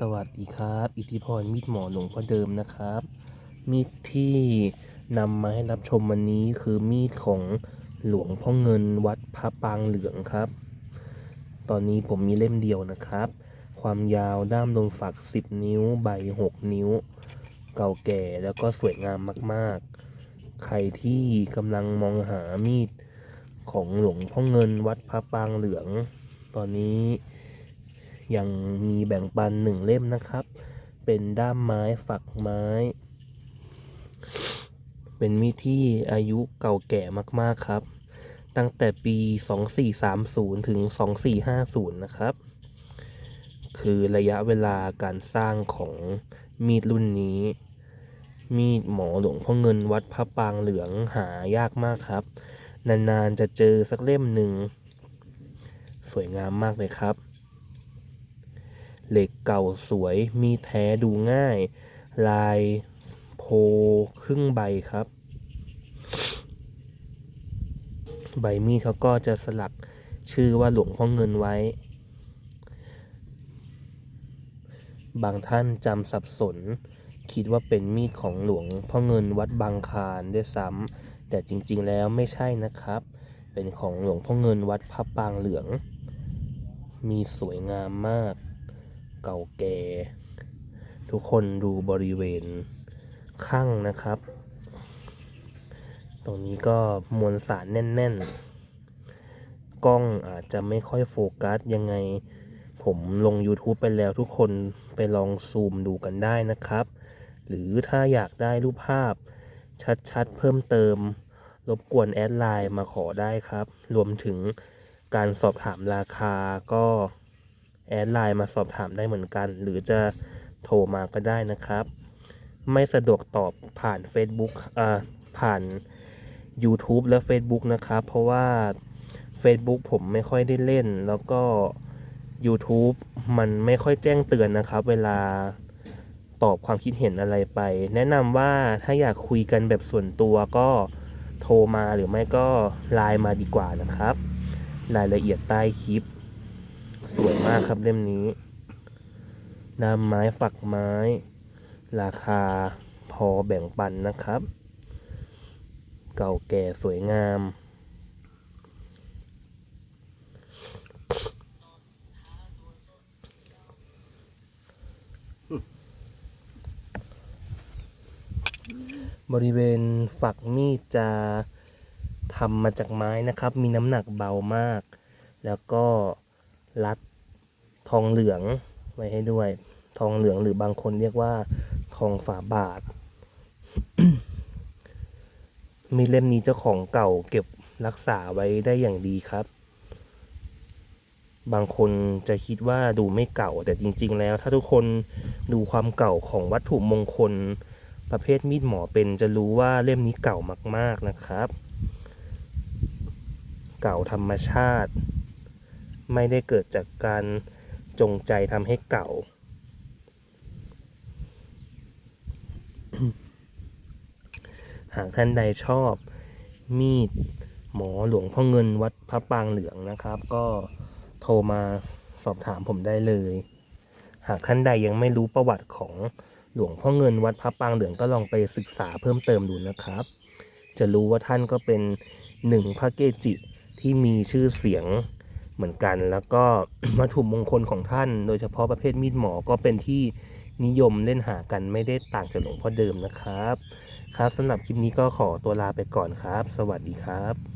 สวัสดีครับ อิทธิพรมีดหมอหลวงพ่อเดิมนะครับ มีดที่นำมาให้รับชมวันนี้คือมีดของหลวงพ่อเงินวัดพระปางเหลืองครับ ตอนนี้ผมมีเล่มเดียวนะครับ ความยาวด้ามลมฝัก 10 นิ้ว ใบ 6 นิ้ว เก่าแก่แล้วก็สวยงามมากๆ ใครที่กำลังมองหามีดของหลวงพ่อเงินวัดพระปางเหลือง ตอนนี้ ยังมีแบ่งปันหนึ่งเล่มนะครับ เป็นด้ามไม้ฝักไม้ เป็นมีดที่อายุเก่าแก่มากๆครับ ตั้งแต่ปี 2430 ถึง 2450 นะครับ คือระยะเวลาการสร้างของมีดรุ่นนี้ มีดหมอหลวงพ่อเงินวัดพระปางเหลืองหายากมากครับ นานๆจะเจอสักเล่มหนึ่งสวยงามมากเลยครับ เหล็กเก่าสวยมีแท้ดูง่าย ลายโพครึ่งใบครับ ใบมีดเขาก็จะสลักชื่อว่าหลวงพ่อเงินไว้ บางท่านจำสับสน คิดว่าเป็นมีดของหลวงพ่อเงินวัดบางคานด้วยซ้ำแต่จริงๆแล้วไม่ใช่นะครับ เป็นของหลวงพ่อเงินวัดพระปางเหลือง มีสวยงามมาก เก่าแก่ ทุกคนดูบริเวณข้างนะครับ ตรงนี้ก็มวลสารแน่น ๆ กล้องอาจจะไม่ค่อยโฟกัสยังไง ผมลง YouTube ไปแล้วทุกคนไปลองซูมดูกันได้นะครับ หรือถ้าอยากได้รูปภาพชัด ๆ เพิ่มเติม รบกวนแอดไลน์มาขอได้ครับ รวมถึงการสอบถามราคาก็ แอดไลน์มาสอบถามได้เหมือนกัน หรือจะโทรมาก็ได้นะครับ ไม่สะดวกตอบผ่าน Facebook อ่าผ่าน YouTube และ Facebook นะครับ เพราะว่า Facebook ผมไม่ค่อยได้เล่น แล้วก็ YouTube มันไม่ค่อยแจ้งเตือนนะครับ เวลาตอบความคิดเห็นอะไรไป แนะนำว่าถ้าอยากคุยกันแบบส่วนตัวก็โทรมาหรือไม่ก็ไลน์มาดีกว่านะครับ รายละเอียดใต้คลิปากครับเล่มนี้นำไม้ฝักไม้ ราคาพอแบ่งปันนะครับ เก่าแก่สวยงาม บริเวณฝักมีดจะทำมาจากไม้นะครับ มีน้ำหนักเบามาก แล้วก็รัด ทองเหลืองไว้ให้ด้วย ทองเหลืองหรือบางคนเรียกว่า ทองฝาบาท มีดเล่มนี้เจ้าของเก่าเก็บรักษาไว้ได้อย่างดีครับ บางคนจะคิดว่าดูไม่เก่าแต่จริง ๆ แล้ว ถ้าทุกคนดูความเก่าของวัตถุมงคล ประเภทมีดหมอเป็นจะรู้ว่าเล่มนี้เก่ามาก ๆนะครับ เก่าธรรมชาติ ไม่ได้เกิดจากการ จงใจทำให้เก่า หากท่านใดชอบมีดหมอหลวงพ่อเงินวัดพระปางเหลืองนะครับ ก็โทรมาสอบถามผมได้เลย หากท่านใดยังไม่รู้ประวัติของหลวงพ่อเงินวัดพระปางเหลืองก็ลองไปศึกษาเพิ่มเติมดูนะครับ จะรู้ว่าท่านก็เป็นหนึ่งพระเกจิที่มีชื่อเสียง เหมือนกัน แล้วก็วัตถุมงคลของท่าน โดยเฉพาะประเภทมีดหมอก็เป็นที่นิยมเล่นหากันไม่ได้ต่างจากหลวงพ่อเดิมนะครับ ครับสำหรับคลิปนี้ก็ขอตัวลาไปก่อนครับ สวัสดีครับ